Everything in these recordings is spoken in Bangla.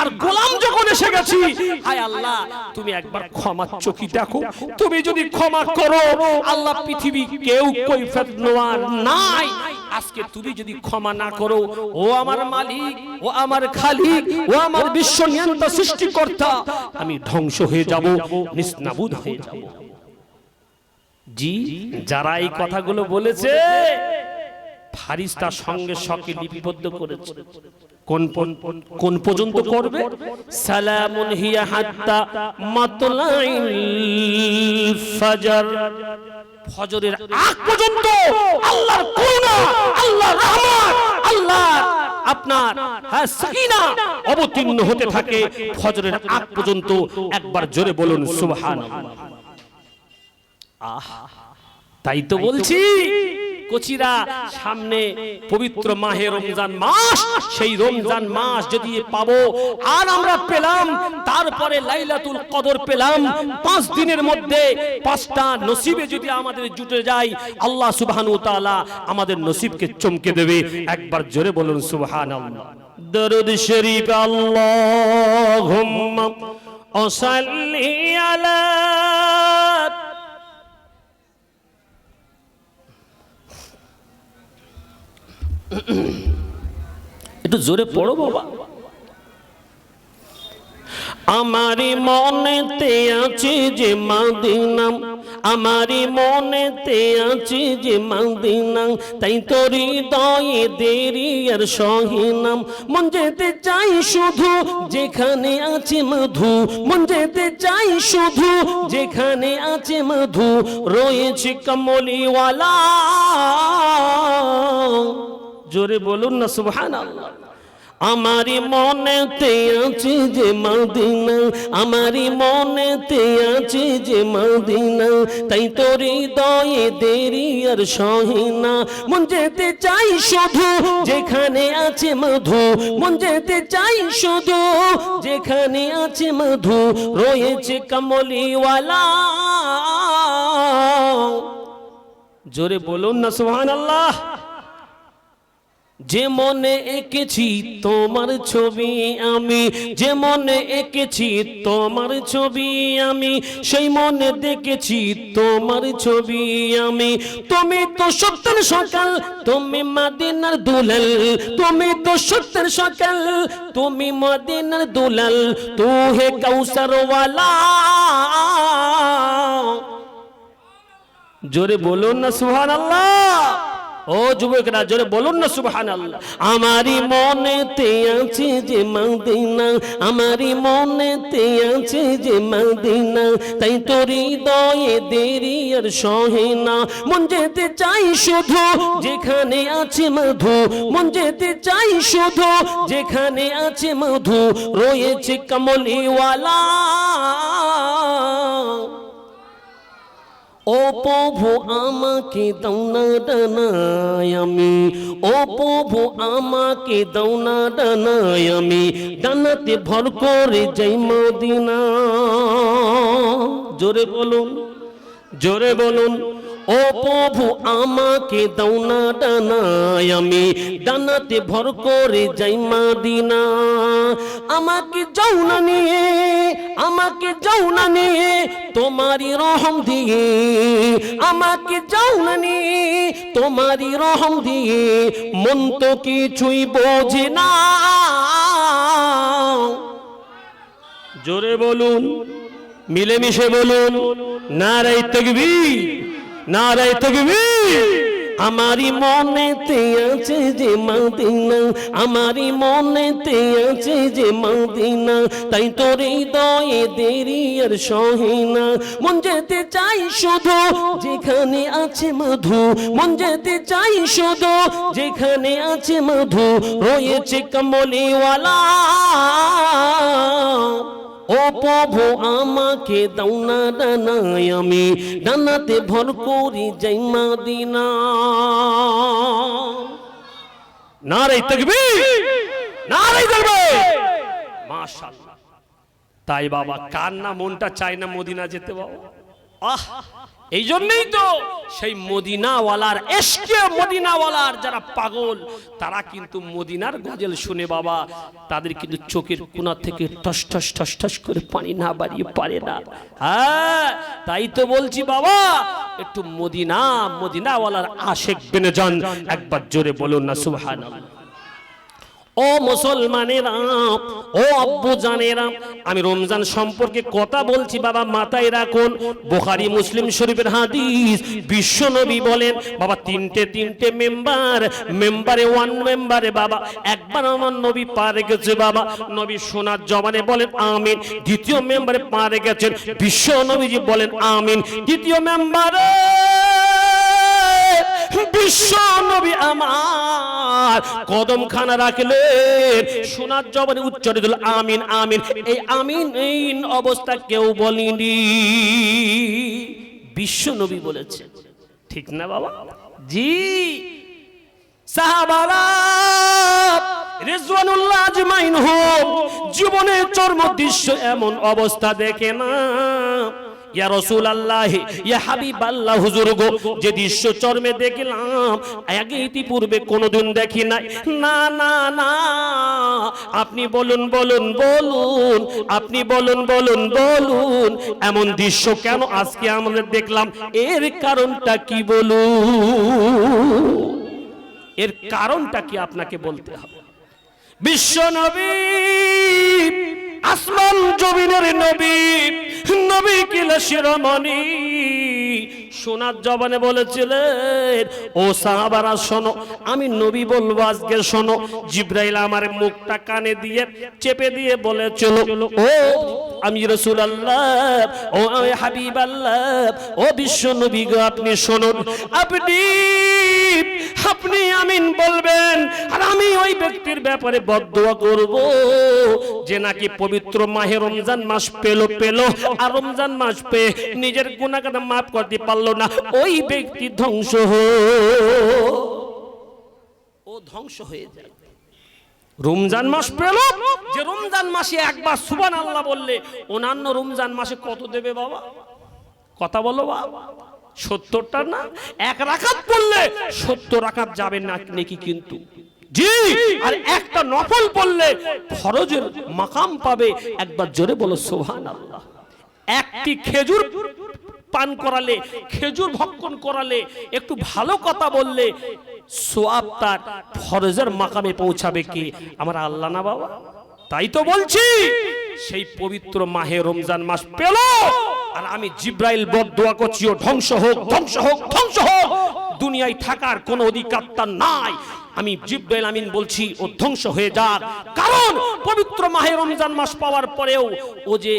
আর গোলাম যখন এসে গেছি, হায় আল্লাহ, তুমি একবার ক্ষমা চোখি দেখো। তুমি যদি ক্ষমা করো, আল্লাহ পৃথিবী কেউ কৈফিয়ত নেওয়ার নাই। আজকে তুমি যদি ক্ষমা না করো, ও আমার মালিক, ও আমার খালিক, ও আমার বিশ্ব নিয়ন্ত্রণ সৃষ্টিকর্তা, আমি ধ্বংস হয়ে যাব নিস্নাবুদ হয়ে যাব। জি, যারা এই কথাগুলো বলেছে ফারিস্তা সঙ্গে সঙ্গে লিপিবদ্ধ করেছে। কোন কোন পর্যন্ত করবে? সালামুন হিয়া হাত্তা মাতলাইল ফাজর। ফজরের আগ পর্যন্ত আল্লাহর করুণা আল্লাহর রহমত আল্লাহর আপনার হ্যাঁ সাকিনা অবতীর্ণ হতে থাকে। ফজরের আগ পর্যন্ত একবার জোরে বলুন সুবহানাল্লাহ। আহ তাই তো বলছি। কচিরা সামনে পবিত্র মাহে রমজান মাস, সেই রমজান মাস যদি পাবো, আর আমরা পেলাম, তারপরে লাইলাতুল কদর পেলাম, পাঁচ দিনের মধ্যে পাঁচটা নসিবে যদি আমাদের জুটে যায়, আল্লাহ সুবহানু তাআলা আমাদের নসিবকে চমকে দেবে। একবার জোরে বলুন, সুবহানাল্লাহ। দরুদ শরীফ আল্লাহুম্মা অসাল্লি আলা একটু জোরে পড়ো বাবা। আমারি মনেতে আছে যে মাদিনাম, আমারি মনেতে আছে যে মাদিনাম, তাই তোর হৃদয়ে দেরি আর সহিনাম মন যেতে চাই শুধু যেখানে আছে মধু, মন যেতে চাই শুধু যেখানে আছে মধু, রয়েছে কমলিওয়ালা। জোরে বলুন না, সুবহানাল্লাহ। আমারি মনেতে আছে যে মদিনা আমারি মনেতে আছে যে মদিনা। তাই তোর হৃদয়ে দেরি আর সহিনা মন যেতে চাই শুধু যেখানে আছে মধু। মন যেতে চাই শুধু যেখানে আছে মধু। রয়েছে কমলিওয়ালা। জোরে বলুন না, সুবহানাল্লাহ। যে মনে এঁকেছি তোমার ছবি আমি, যে মনে এঁকেছি তোমার ছবি আমি, সেই মনে দেখেছি তোমার ছবি আমি। তুমি তো সত্যের সকাল, তুমি মাদিনার দুলাল। তুমি তো সত্যের সকাল, তুমি মদিনার দুলাল। তু হে কৌসর জোরে বলুন না সুহান আল্লাহ ও যুবকরা, জোরে বলুন না সুবহান আল্লাহ আমারই মনেতে আছে যে মদিনা, আমারই মনেতে আছে যে মদিনা, তাই তোর হৃদয়ে দেরি আর সহে না। মন যেতে চাই শুধু যেখানে আছে মধু, মন যেতে চাই শুধু যেখানে আছে মধু, রয়েছে কমলিওয়ালা। ও আমাকে দৌনা ডানায় আমি আমাকে দৌনা ডানায় আমি ডানাতে ভর করে যাই মদিনা। জোরে বলুন জোরে বলুন। ও প্রভু, আমাকে দৌনা ডানায় আমি। ডানাতে ভর করে যাই মাদিনা। আমাকে যৌনা নিয়ে, আমাকে যৌনা নিয়ে তোমারই রহম দিয়ে। আমাকে যৌনা নিয়ে, তোমারই রহম দিয়ে। মন তো কিছুই বোঝে না। জোরে বলুন, মিলেমিশে বলুন নারাই তকবীর। নারাই তকবীর। আমারই মনেতে আছে যে মদিনা, আমারই মনেতে আছে যে মদিনা। তাই তোর হৃদয়ে দেরি আর সহিনা মন যেতে চাই শুধু যেখানে আছে মধু। মন যেতে চাই শুধু যেখানে আছে মধু। রয়েছে কমলিওয়ালা। ও প্রভু, আমাকে দাউনা ডানায় আমি। ডানাতে ভর করি যাই মাদিনা। নারাই তাকবীর। নারাই তাকবীর। মাশাআল্লাহ। তাই বাবা, কার না মনটা চায় না মদিনা যেতে বাবা? আহ! এই জন্যই তো সেই মদিনাওয়ালার এসকে মদিনাওয়ালার যারা পাগল, তারা কিন্তু মদিনার গজল শুনে বাবা, তাদের কিন্তু চোখের কোনা থেকে ঠস ঠস ঠস ঠস করে পানি না বাড়িয়ে পারে না। হ্যাঁ তাই তো বলছি বাবা, একটু মদিনা, মদিনাওয়ালার আশেক বেনে যান একবার জোরে বলুন না, সুবহানাল্লাহ। ও মুসলমানেরা, ও আব্বু জানেরা, আমি রমজান সম্পর্কে কথা বলছি, বাবা, মাথায় রাখুন। বুখারী, মুসলিম শরীফের হাদিস, বিশ্ব নবী বলেন, বাবা, তিনটে তিনটে মেম্বার, মেম্বারে ওয়ান মেম্বারে বাবা, একবার আমার নবী পারে গেছে, বাবা, নবী সোনার জবানে বলেন, আমিন। দ্বিতীয় মেম্বারে পারে গেছেন, বিশ্ব নবীজি বলেন, আমিন। দ্বিতীয় মেম্বারে বিশ্ব নবী আমার। কদম খানা রাখলেন, সোনার জবানে উচ্চারিত আমিন আমিন। এই আমিন এই অবস্থা কেউ বলিনি। বিশ্ব নবী বলেছে। ঠিক না বাবা? জি। সাহাবারা রিজওয়ানুল্লাহ আজমাইন হোক জীবনের চর্ম দৃশ্য এমন অবস্থা দেখে না। ইয়া রসুল আল্লাহ ইয়া হাবিব আল্লাহ হুজুর গো, যে দৃশ্য চর্মে দেখলাম আগে ইতিপূর্বে কোনোদিন দেখি নাই। না না না, আপনি বলুন বলুন বলুন, আপনি বলুন বলুন বলুন, এমন দৃশ্য কেন আজকে আমাদের দেখলাম? এর কারণটা কি বলুন? এর কারণটা কি আপনাকে বলতে হবে? বিশ্ব নবী আসমান জমিনের নবী নবী কিলা শিরোমণি? সোনার জবানে বলেছিলেন, ও সাহাবারা, শোনো, আমি নবী বলব আজকে শোনো। জিব্রাইল আমার মুখটা কানে দিয়ে চেপে দিয়ে বলেছিল ও আমি রসুল আল্লাহ ও আমি হাবিব আল্লাহ ও বিশ্ব নবী গো, আপনি শুনুন, আপনি আপনি আমিন বলবেন, আর আমি ওই ব্যক্তির ব্যাপারে বদদোয়া করব যে নাকি পবিত্র মাহে রমজান মাস পেল পেল, আর রমজান মাস পেয়ে নিজের গুণাগাতা মাফ করতে পারল না, ওই ব্যক্তি ধ্বংস ও ধ্বংস হয়ে যায় রমজান মাস পেল যে রমজান মাসে একবার সুবান আল্লাহ বললে, অন্যান্য রমজান মাসে কত দেবে বাবা? কথা বলো বাবা। সত্তরটা না? এক রাখাত পড়লে সত্তর রাখাত যাবে না নাকি কিন্তু। জি, আর একটা নফল পড়লে ফরজের মাকাম পাবে, একবার জোরে বলো সোহান আল্লাহ একটি খেজুর পান করালে, খেজুর ভক্ষণ করালে, একটু ভালো কথা বললে, সোয়াব তার ফরজের মাকামে পৌঁছাবে কি? আমার আল্লাহ না বাবা? তাই তো বলছি, সেই পবিত্র মাহে রমজান মাস পেল, আর আমি জিব্রাইল বদদোয়া করছি, ও ধ্বংস হোক ধ্বংস হোক ধ্বংস হোক, দুনিয়ায় থাকার কোনো অধিকার তার নাই। আমি জিব্রাইল আমিন বলছি, ও ধ্বংস হয়ে যাক। কারণ পবিত্র মাহে রমজান মাস পাওয়ার পরেও ও যে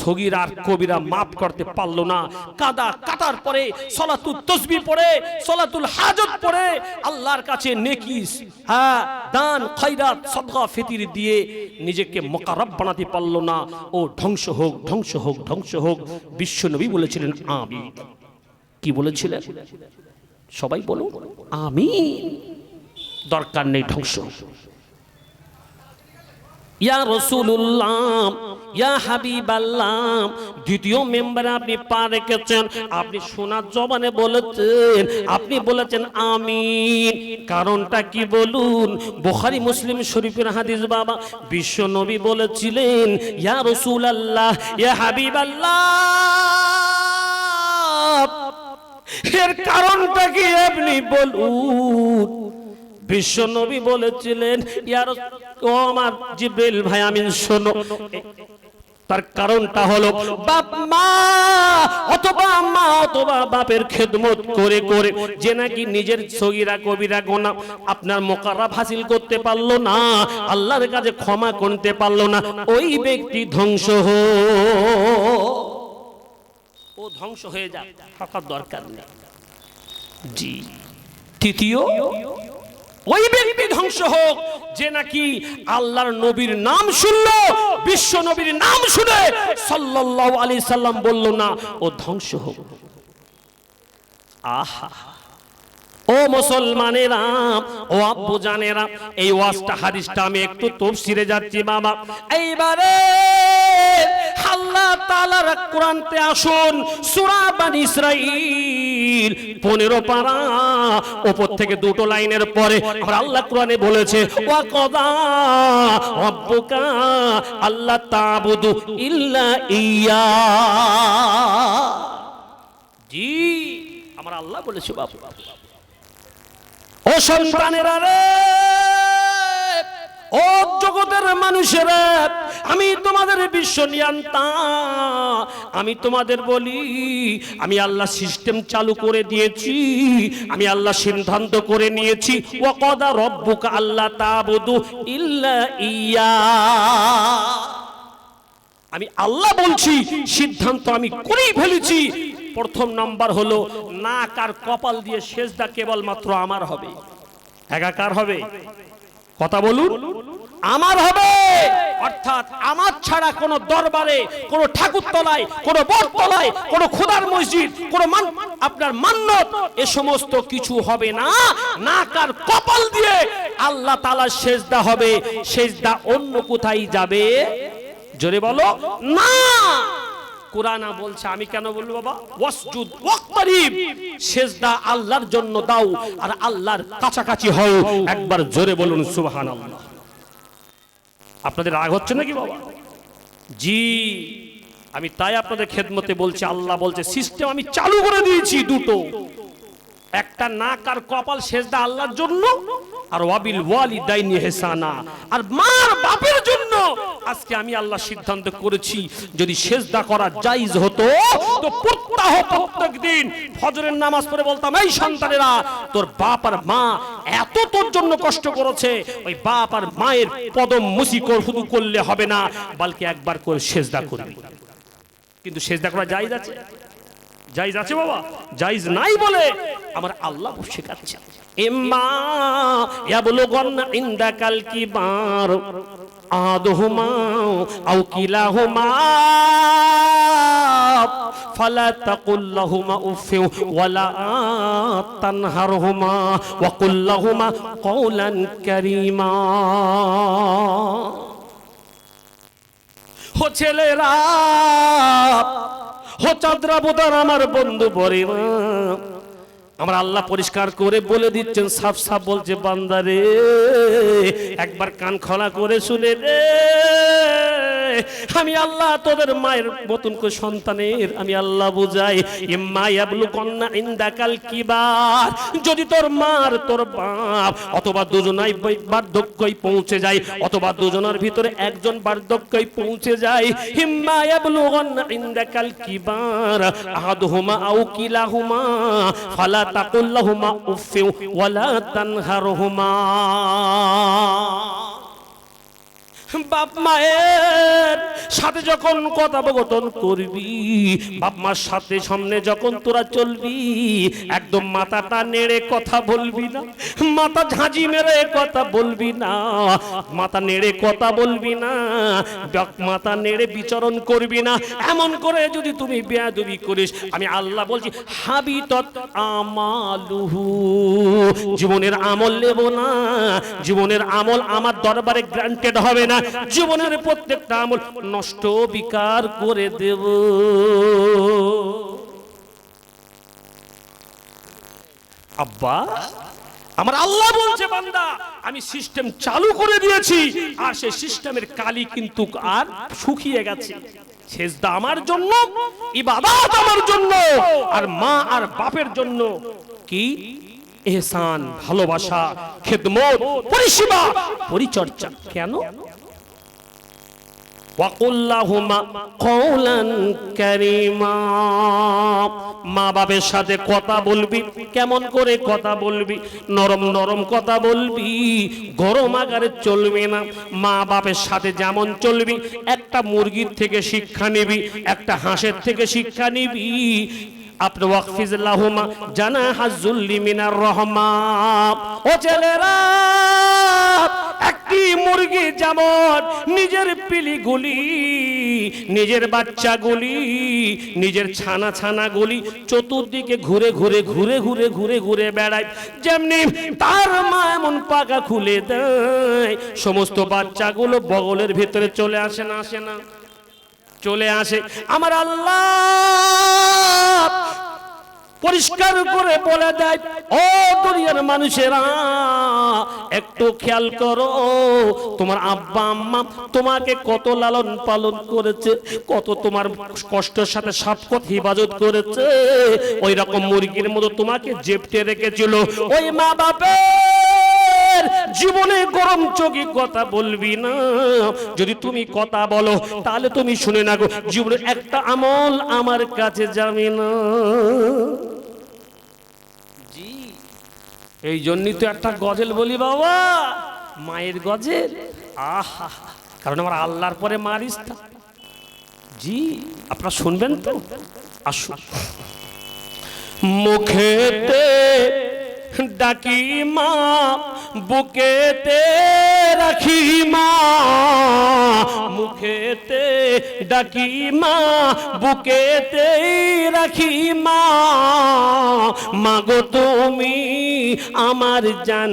সগিরা আর কবিরা মাফ করতে পারল না। কাদা কাটার পরে সলাতুল তসবি পড়ে, সলাতুল হাজত পড়ে, আল্লাহর কাছে নেকিস হ্যাঁ দান খৈরাত সদকা, ফিতির দিয়ে নিজেকে মোকারব বানাতে পারল না। ও ধ্বংস হোক ধ্বংস হোক ধ্বংস হোক, বিশ্ব নবী বলেছিলেন আমি কি বলেছিলেন? সবাই বলুন আমি দরকার নেই ধ্বংস। ইয়া রসুল্লাহ ইয়া হাবিবাল্লাহ, দ্বিতীয় মেম্বারে আপনি পা রেখেছেন, আপনি সোনার জবানে বলেছেন, আপনি বলেছেন আমিন। কারণটা কি বলুন? বুখারী মুসলিম শরীফের হাদিস বাবা, বিশ্ব নবী বলেছিলেন, ইয়া রসুল আল্লাহ ইয়া হাবিব আল্লাহ এর কারণটা কি আপনি বলুন? বিশ্ব নবী বলেছিলেন ইয়ার ও আমার জিব্রিল ভাই, আমি শোনো তার কারণটা হলো, বাপ মা অথবা মা অথবা বাপের খেদমত করে করে যে নাকি নিজের সগিরা, কবিরা, গোনা আপনার মোকারাব হাসিল করতে পারল না, আল্লাহর কাছে ক্ষমা করতে পারল না, ওই ব্যক্তি ধ্বংস হো। ও ধ্বংস হয়ে যাক, থাকার দরকার নেই। জি, তৃতীয় ওই ব্যক্তি ধ্বংস হোক, যে নাকি আল্লাহর নবীর নাম শুনল, বিশ্ব নবীর নাম শুনে সাল্লাল্লাহু আলাইহি সাল্লাম বলল, না, ও ধ্বংস হোক। আহা! ও মুসলমানেরা, ও আব্বু জানেরা, এই ওয়াজটা, হাদিসটা আমি একটু তফসিরে যাচ্ছি বাবা। এইবারে আল্লাহ তাআলার কোরআনতে আসুন, সূরা বানি ইসরাঈল 15 পারা উপর থেকে দুটো লাইনের পরে আমরা আল্লাহ কোরআনে বলেছে ওয়া কদা রব্বুকা আল্লাহ তাবুদু ইল্লা ইয়া। জি, আমার আল্লাহ বলেছে বাবু। ও সন্তানেরা রে, ও জগতের মানুষেরা, আমি তোমাদের বিশ্ব নিয়ন্তা, আমি তোমাদের বলি, আমি আল্লাহ সিস্টেম চালু করে দিয়েছি, আমি আল্লাহ সিদ্ধান্ত করে নিয়েছি ও কদা রব্বুকা আল্লাহ তাবুদু ইল্লা ইয়া। আমি আল্লাহ বলছি, সিদ্ধান্ত আমি করেই ফেলেছি প্রথম নাম্বার হলো, নাক আর কপাল দিয়ে শেষদা কেবলমাত্র আমার হবে। একাকার হবে? কথা বলুন। আমার হবে। অর্থাৎ আমার ছাড়া কোন দরবারে, কোন ঠাকুর তলায় কোন বট তলায় কোন খোদার মসজিদ, কোন মান আপনার মান্নত এ সমস্ত কিছু হবে না। নাক আর কপাল দিয়ে আল্লাহ তালা সেজদা হবে। সেজদা অন্য কোথায় যাবে? জোরে বলো। না! কোরআনা বলছে, আমি কেন বলব বাবা? ওয়াসজুদ, ওয়াকতারিব। সেজদা আল্লাহর জন্য দাও, আর আল্লাহর কাছাকাছি হও। একবার জোরে বলুন, সুবহানাল্লাহ। আপনাদের রাগ হচ্ছে নাকি বাবা? জি, আমি তাই আপনাদের খেদমতে বলছি, আল্লাহ বলছে সিস্টেম আমি চালু করে দিয়েছি দুটো। একটা নাক আর কপাল সেজদা আল্লাহর জন্য, আর ওয়াবিল ওয়ালি দাইনি হেসানা আর মার বাপের জন্য আজকে আমি আল্লাহ সিদ্ধান্ত করেছি, যদি সেজদা করা জায়েজ হতো, তো প্রত্যাহ প্রত্যেক দিন ফজরের নামাজ পড়ে বলতাম, এই সন্তানেরা, তোর বাপ আর মা এত তোর জন্য কষ্ট করেছে, ওই বাপ আর মায়ের পদম মুসি কর শুধু করলে হবে না, বলকে একবার করে সেজদা করবি। কিন্তু সেজদা করা জায়েজ আছে? জাইজ আছে বাবা জাইজ নাই বলে আমার আল্লাহ শেখাচ্ছে ইম্মা ইয়াবলুগান্না ইনদাকাল কিবার। আদহুমা আও কিলাহুমা। ফালা তাকুল লাহুমা উফিউ ওয়ালা তানহারহুমা ওয়া কুল লাহুমা কওলান কারীমা। ও ছেলেরা, হো চাঁদরা আমার বন্ধু পরে আমার আল্লাহ পরিষ্কার করে বলে দিচ্ছেন, সাফ সাফ বলছে বান্দারে একবার কান খোলা করে শুনে রে আমি আল্লাহ তোদের মায়ের মতন করে সন্তানের, আমি আল্লাহ বুঝাই ইম্মা ইয়াবলু কন্যা ইন্দাকাল কিবার, যদি তোর মার তোর বাপ অথবা দুজনাই বার্ধক্যই পৌঁছে যায়, অথবা দুজনের ভিতরে একজন বার্ধক্যই পৌঁছে যায় হিম্মা ইয়াবলু কন্যা ইন্দাকাল কিবার, আহাদুহুমা আও কিলাহুমা, ফালা তাকুল্লাহুমা উফিউ ওয়ালা তানহারহুমা। বাপ মায়ের সাথে যখন কথোপকথন করবি, বাপ মার সাথে সামনে যখন তোরা চলবি, একদম মাথাটা নেড়ে কথা বলবি না, মাথা ঝাঁঝি মেরে কথা বলবি না, মাথা নেড়ে কথা বলবি না মাথা নেড়ে বিচরণ করবি না, এমন করে যদি তুমি বেয়াদবি করিস, আমি আল্লাহ বলছি হাবি তৎ আমালুহু। জীবনের আমল নেব না, জীবনের আমল আমার দরবারে গ্রান্টেড হবে না জীবনের প্রত্যেকটা আমল নষ্ট বিকার করে দেব। আব্বা, আমার আল্লাহ বলছে, বান্দা, আমি সিস্টেম চালু করে দিয়েছি, আর সেই সিস্টেমের কালি কিন্তু আর শুকিয়ে গেছে। সেজদা আমার জন্য, ইবাদত আমার জন্য, আর মা আর বাপের জন্য। কি? এহসান, ভালোবাসা, খেদমত, পরিষেবা, পরিচর্যা। কেন? মা বাবের সাথে কথা বলবি, কেমন করে কথা বলবি? নরম নরম কথা বলবি, গরম আকারে চলবে না। মা বাপের সাথে যেমন চলবি, একটা মুরগির থেকে শিক্ষা নিবি, একটা হাঁসের থেকে শিক্ষা নিবি। আপনি ওয়াকফিজ লাহুমা জানা মিনার রহমা। ও ছেলেরা, একটি মুরগি যেমন নিজের পিলিগুলি, নিজের বাচ্চাগুলি, নিজের ছানা ছানাগুলি চতুর্দিকে ঘুরে ঘুরে ঘুরে ঘুরে ঘুরে ঘুরে বেড়ায়, যেমনি তার মা এমন পাকা খুলে দেয়, সমস্ত বাচ্চাগুলো বগলের ভিতরে চলে আসে না আসে না। চলে আসে। আমার আল্লাহ পরিষ্কার করে বলে দেয়, ও দুনিয়ার মানুষেরা, একটু খেয়াল করো, তোমার আব্বা আম্মা তোমাকে কত লালন পালন করেছে, কত তোমার কষ্টের সাথে সাপকত হিফাজত করেছে। ওই রকম মুরগির মতো তোমাকে জেপটে রেখেছিল। ওই মা বাপের জীবনে গরম চোখে কথা বলবি না। যদি তুমি কথা বলো তাহলে তুমি শুনে না গো জীবনে একটা আমল আমার কাছে যাবে না। জি। এই জন্যই তো একটা গজল বলি বাবা মায়ের গজল। আহা কারণ আমার আল্লাহর পরে মার ইস্তা জি আপনারা শুনবেন তো? আসুন। মুখেতে ডাকি মা, বুকেতে রাখি মা। মুখেতে ডাকি মা বুকেতে রাখি মা। মাগো তুমি আমার জান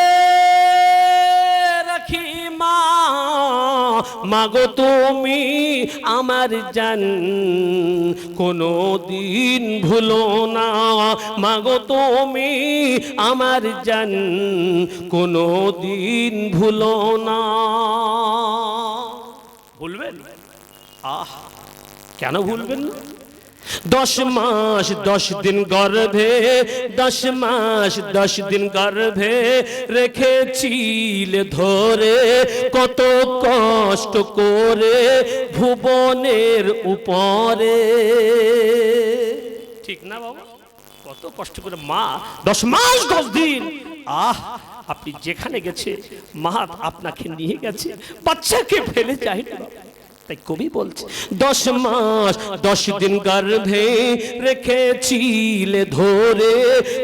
মাগো তুমি আমার জান কোনো দিন ভুলো না। মাগো তুমি আমার জান কোনো দিন ভুলো না। ভুলবেন? আহ, কেন ভুলবেন না? দশ মাস, দশ দিন গর্ভে, দশ মাস, দশ দিন গর্ভে রেখেছিল ধরে, কত কষ্ট করে ভুবনের উপরে ঠিক না বাবা কত কষ্ট করে মা, দশ মাস, দশ দিন, আহ, আপনি যেখানে গেছে, মা আপনাকে নিয়ে গেছে, বাচ্চাকে ফেলে যায় না। তাই কবি বলছে, দশ মাস, দশ দিন গর্ভে রেখেছিলে ধরে,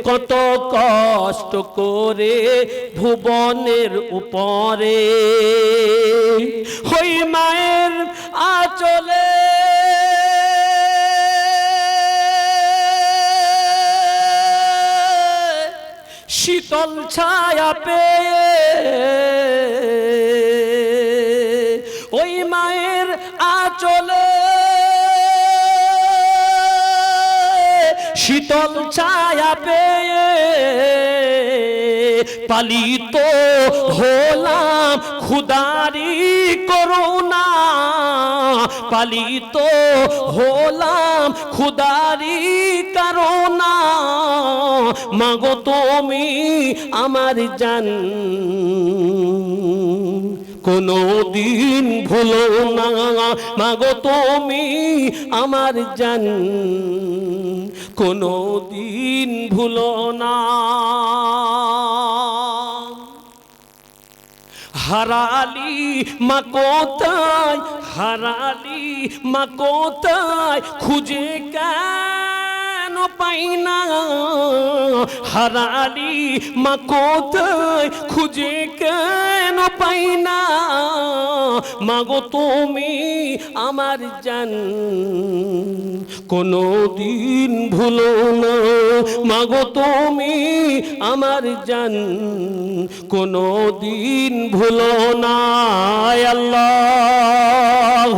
কত কষ্ট করে ভুবনের উপরে। হই মায়ের আচলে শীতল ছায়া পেয়ে শীতল ছায়া পেয়ে পালিত হলাম খুদারি করুণা। পালিত হলাম খুদারি করুণা। মাগো তুমি আমার জান। কোনো দিন ভুলো না। মাগো তুমি আমার জান। কোনো দিন ভুলো না। হারালি মা কোথায়? হারালি মা কোথায়? খুঁজে কেন পাই না হারালি মা কোথায় খুঁজে কেন পাই না মাগো তুমি আমার জান কোনো দিন ভুলো না। মাগো তুমি আমার জান কোনো দিন ভুলো না। আল্লাহ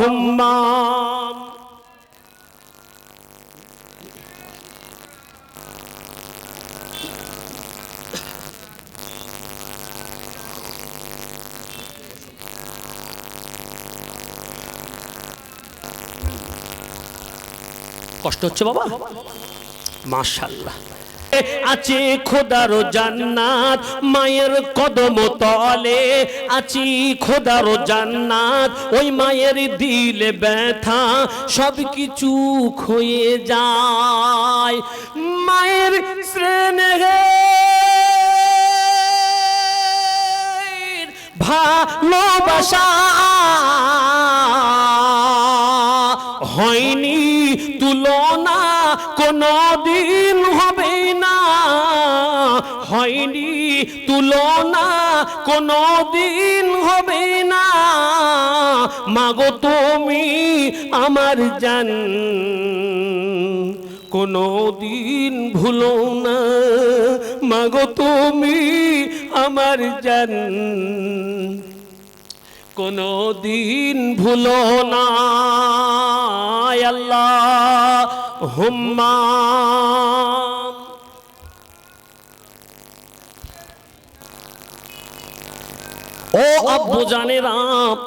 কষ্ট হচ্ছে বাবা? মাশাল্লাহ আছে খোদার জান্নাত, মায়ের কদম তলে। আছি খোদার জান্নাত, ওই মায়ের দিলে ব্যথা সব কিছু ক্ষয়ে যায়। মায়ের স্নেহে ভালোবাসা। হয়নি তুলনা কোনো দিন হবে না। হয়নি তুলনা কোনো দিন হবে না। মাগো তুমি আমার জান কোনো দিন ভুলো না। মাগো তুমি আমার জান। কোনো দিন ভুলো না আল্লাহ। হুম্মা। ও আব্বু জানে রাম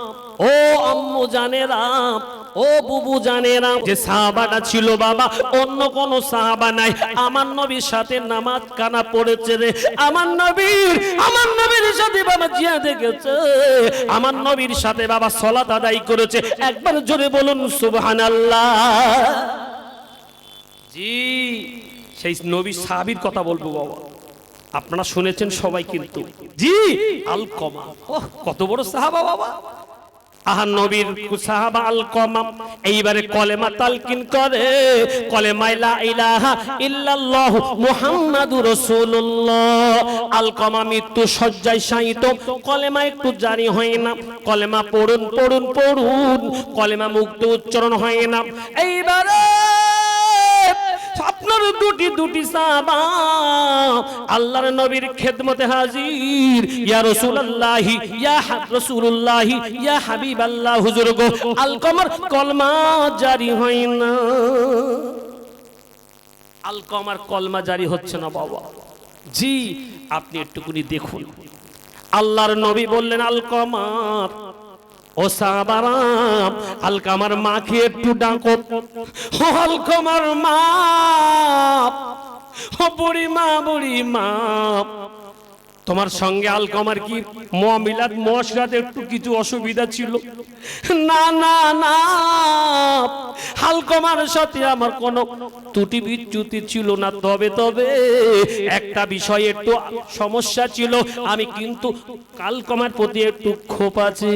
ও আম্মু জানে রাম ও বুবু জানে রাম যে সাহাবাটা ছিল বাবা, অন্য কোন সাহাবা নাই। আমার নবীর সাথে নামাজ কানা পড়েছে রে। আমার নবীর আমার নবীর সাথে বাবা জিয়া দেখেছে আমার নবীর সাথে বাবা সলাত আদায় করেছে। একবার জোরে বলুন, সুবহানাল্লাহ। জি, সেই নবী সাহাবীর কথা বলব বাবা। আপনারা শুনেছেন সবাই কিন্তু। জি আল কমা কত বড় সাহাবা বাবা। আহার নবীর সাহাবা আল কমাম। এইবারে কলেমা তালকিন করে। লা ইলাহা মুহাম্মাদুর রাসূলুল্লাহ। আল মৃত্যু শয্যায় শায়িত। কলেমা একটু জারি হয় না। কলেমা পড়ুন পড়ুন পড়ুন। কলেমা মুক্ত উচ্চারণ হয় না। এইবারে আপনার দুটি দুটি সাহাবা আল্লাহর নবীর খেদমতে হাজির। ইয়া রাসূলুল্লাহি ইয়া রাসূলুল্লাহি, ইয়া হাবিবাল্লাহ, হুজুর গো আলকমর কলমা জারি হয় না আলকমার কলমা জারি হচ্ছে না বাবা। জি, আপনি একটুকুনি দেখুন। আল্লাহর নবী বললেন, আল আলকমার ও সাবারাম আলকামার মাকে একটু ডাকো। ও মা বুড়ি মা বুড়ি মা। তোমার সঙ্গে আলকমার কি মিলাদ মশরাতে একটু কিছু অসুবিধা ছিল? না না না। হালকমার সাথে আমার কোনো ত্রুটি বিচ্যুতি ছিল না। তবে তবে একটা বিষয়ে একটু সমস্যা ছিল। আমি কিন্তু কালকমার প্রতি একটু ক্ষোভ আছে।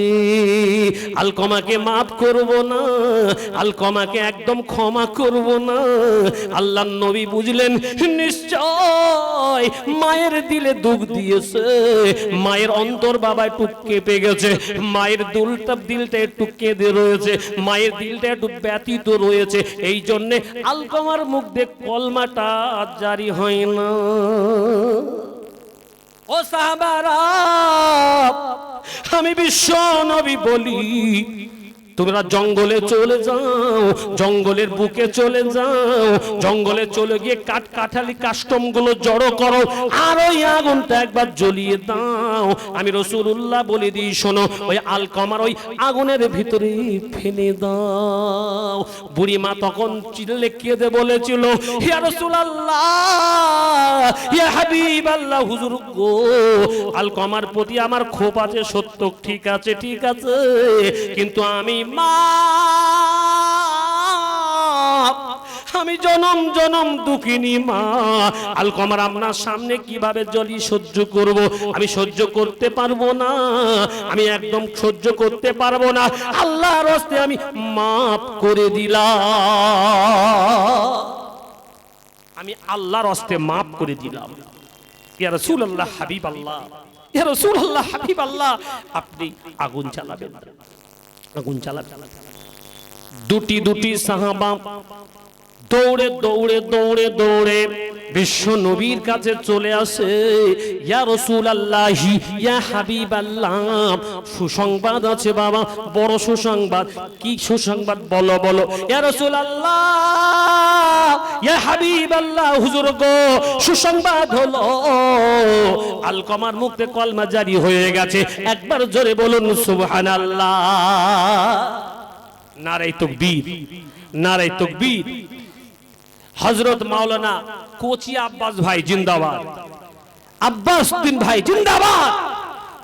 আলকমাকে মাফ করব না। আলকমাকে একদম ক্ষমা করব না। আল্লাহ নবী বুঝলেন, নিশ্চয় মায়ের দিলে দুঃখ দিয়েছে। মায়ের অন্তর বাবা একটু কেঁপে গেছে। মায়ের দুলটা দিলটা একটু কেঁদে রয়েছে। মায়ের দিলটা একটু ব্যতীত রয়েছে। এই জন্যে আলকমার মুখ দিয়ে কলমাটা জারি হয় না। ও সাহাবারা, আমি বিশ্ব নবী বলি তোমরা জঙ্গলে চলে যাও, জঙ্গলের বুকে চলে যাও, জঙ্গলে চলে গিয়ে কাঠ কাঠালি কাস্টমগুলো জড়ো করো, আর ওই আগুনটা একবার জ্বলিয়ে দাও। আমি রসুল্লাহ বলে দিই, শোনো, ওই আলকমার ওই আগুনের ভিতরে ফেলে দাও। বুড়ি মা তখন চিল্লে কেঁদে বলেছিল হিয়া রসুলাল্লাহ ইয়া হাবিব আল্লাহ হুজুর গো, আলকমার প্রতি আমার ক্ষোভ আছে, সত্য ঠিক আছে ঠিক আছে, কিন্তু আমি মা আমি জনম জনম দুঃখিনী মা। আলকমার আপনার সামনে কীভাবে জলি সহ্য করব? আমি সহ্য করতে পারব না। আমি একদম সহ্য করতে পারব না। আল্লাহর হস্তে আমি মাফ করে দিলাম। আমি আল্লাহর হস্তে মাফ করে দিলাম। ইয়া রাসূলুল্লাহ হাবিব আল্লাহ ইয়া রাসূলুল্লাহ হাবিব আল্লাহ আপনি আগুন চালাবেন আগুন চালাবেন দুটি দুটি সাহাবা দৌড়ে দৌড়ে দৌড়ে দৌড়ে বিশ্ব নবীর কাছে চলে আসে। হাবিব আল্লাহ সুসংবাদ আছে বাবা, বড় সুসংবাদ। কি সুসংবাদ? বলো বলো। রসুল আল্লাহ হাবিব আল্লাহ হুজুর গো, সুসংবাদ হলো। আলকমার মুখে কলমা জারি হয়ে গেছে। একবার জোরে বলুন, সুবহানাল্লাহ। নারাই তকবীর নারাই তকবীর। হজরত মাওলানা কোচি আব্বাস ভাই জিন্দাবাদ। আব্বাস উদ্দিন ভাই জিন্দাবাদ।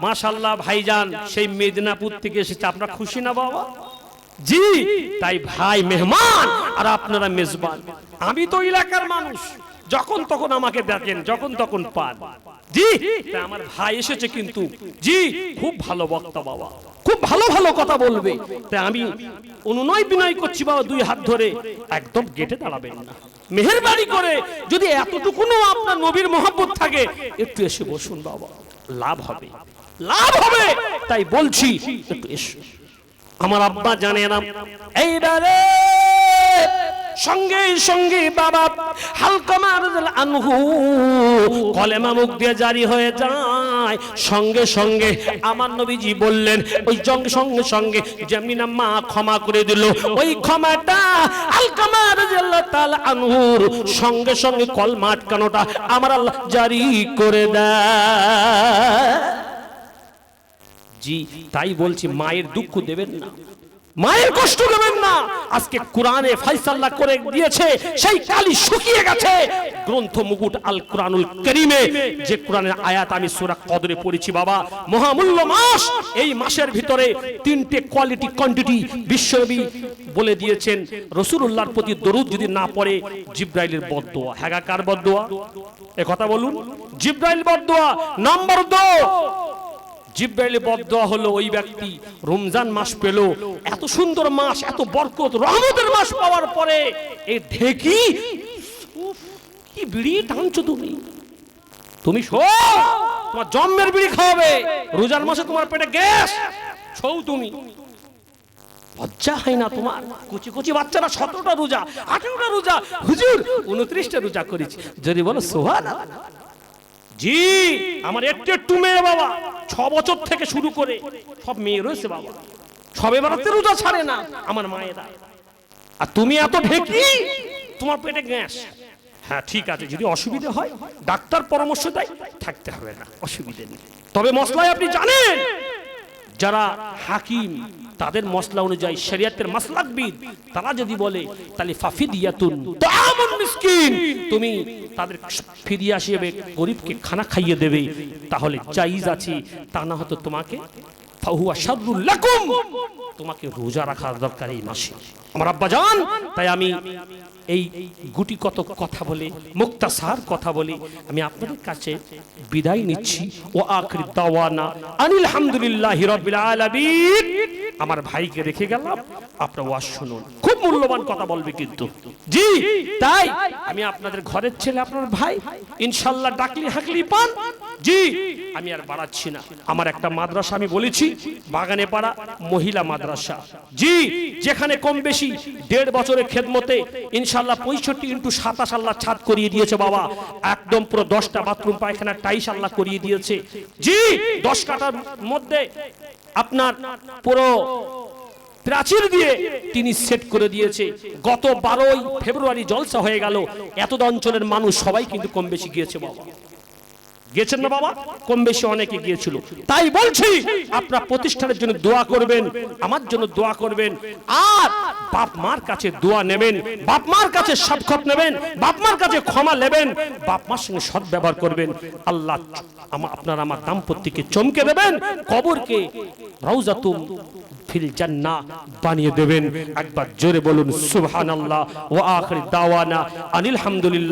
মাশাল্লাহ ভাইজান, সেই মেদিনীপুর থেকে এসেছে। আপনার খুশি না বাবা? জি, তাই ভাই মেহমান, আর আপনারা মেজবান। আমি তো এলাকার মানুষ। যখন তখন আমাকে দেখেন যখন তখন পান। জি আমার ভাই এসেছে কিন্তু। জি, খুব ভালো বক্তা বাবা। খুব ভালো ভালো কথা বলবে। তাই আমি অনুনয় বিনয় করছি বাবা দুই হাত ধরে। একদম গেটে দাঁড়াবেন না। মেহেরবানি করে যদি এতটুকুনও আপনার নবীর মহব্বত থাকে, একটু এসে বসুন বাবা। লাভ হবে। লাভ হবে। তাই বলছি, একটু এসো। আমার আব্বা জানে না। এইবারে সঙ্গে সঙ্গে বাবা হালকামার আনহু কলেমা মুখ দিয়ে জারি হয়ে যায় সঙ্গে সঙ্গে আমার নবীজি বললেন, ওই জঙ্গ সঙ্গে সঙ্গে যেমনি না মা ক্ষমা করে দিল, ওই ক্ষমাটা আলকামা রাদিয়াল্লাহু তাআলা আনহুর। সঙ্গে সঙ্গে কলমা আটকানোটা আমার আল্লাহ জারি করে দেয়। জি, তাই বলছি, মায়ের দুঃখ দেবেন না। মায়ের কষ্ট দেবেন না। আজকে কোরআনে ফাইসাল্লাহ করে দিয়েছে, সেই কালি শুকিয়ে গেছে। গ্রন্থ মুকুট আল কোরআনুল করিমে যে কোরআনের আয়াত আমি সূরা কদরে পড়েছি বাবা, মহামূল্য মাস। এই মাসের ভিতরে তিনটে কোয়ালিটি কোয়ান্টিটি বিশ্বনবী বলে দিয়েছেন, রসুলুল্লাহর প্রতি দরুদ যদি না পড়ে, জিব্রাইলের বদদোয়া। হ্যাঁ কার বদদোয়া? এ কথা বলুন। জিব্রাইল বদদোয়া। নাম্বার দো জিব্রাইলে বদদোয়া হলো ওই ব্যক্তি। রমজান মাস পেল। এত সুন্দর মাস, এত বরকত, রহমতের মাস পাওয়ার পরে এই ঢেকি কি বিড়ি টানছো তুমি? তুমি শো, তোমার জন্মের বিড়ি খাওয়াবে। রোজার মাসে তোমার পেটে গ্যাস ছৌ তুমি। লজ্জা হয় না তোমার? কুচি কুচি বাচ্চারা সতেরোটা রোজা, আঠেরোটা রোজা। হুজুর, উনত্রিশটা রোজা করেছি। যদি বলো সোহান জি, আমার একটু একটু মেয়ে বাবা, ছ বছর থেকে শুরু করে সব মেয়ে রয়েছে বাবা। সবে বেড়াতে রোজা ছাড়ে না আমার মায়েরা। আর তুমি এত ঢেকি, তোমার পেটে গ্যাস। হ্যাঁ ঠিক আছে, যদি অসুবিধে হয়, ডাক্তার পরামর্শ দেয়, থাকতে হবে না, অসুবিধে নেই। তবে মশলায় আপনি জানেন, যারা হাকিম, তাদের মশলা অনুযায়ী শরিয়াতের মাসলাকবিদ, তারা যদি বলে, তাহলে ফাফিদিয়াতুন তামুন মিসকিন তুমি তাদের ফিরিয়ে আসিয়ে গরিবকে খানা খাইয়ে দেবে। তাহলে জায়েজ আছে, তা না হতো তোমাকে তোমাকে রোজা রাখার দরকার এই মাসে। আমার আব্বা জান, তাই আমি এই গুটি কত কথা বলে, মুক্তাসার কথা বলে, আমি আপনাদের কাছে বিদায় নিচ্ছি। ও আখরি দাওয়ানা আনিল হামদুলিল্লাহ রাব্বিল আলামিন। আমার ভাইকে রেখে গেলাম, আপনারা ওয়াজ শুনুন। খুব মূল্যবান কথা বলবে কিন্তু। জি, তাই আমি আপনাদের ঘরের ছেলে, আপনার ভাই ইনশাল্লাহ ডাকলি হাকলি পান। জি, আমি আর বাড়াচ্ছি না। আমার একটা মাদ্রাসা আমি বলেছি, বাগানে পাড়া মহিলা মাদ্রাসা। জি, যেখানে কম বেশি দেড় বছরের খেদমতে ইনশাল্লাহ পঁয়ষট্টি ইন্টু সাতাশ আল্লাহ ছাদ করিয়ে দিয়েছে বাবা। একদম পুরো দশটা বাথরুম পায়খানা টাইস আল্লাহ করিয়ে দিয়েছে। জি, দশ কাটার মধ্যে আপনার পুরো প্রাচীর দিয়ে তিনি সেট করে দিয়েছে। গত বারোই ফেব্রুয়ারি জলসা হয়ে গেল। এত অঞ্চলের মানুষ সবাই কিন্তু কম বেশি গিয়েছে বাবা। গিয়েছেন না বাবা? কম বেশি অনেকে গিয়েছিল। তাই বলছি, আপনার প্রতিষ্ঠানের জন্য দোয়া করবেন, আমার জন্য দোয়া করবেন, আর বাপ মার কাছে দোয়া নেবেন, বাপ মার কাছে সাক্ষত নেবেন, বাপ মার কাছে ক্ষমা নেবেন, বাপ মার সঙ্গে সৎ ব্যবহার করবেন। আল্লাহ আপনার আমার দাম্পত্যকে চমকে দেবেন, কবরকে রওজাতুম ফিল জান্নাহ বানিয়ে দেবেন। একবার জোরে বলুন, সুবহানাল্লাহ, ওয়া আখির দাওয়ানা, আনিল হামদুলিল্লাহ।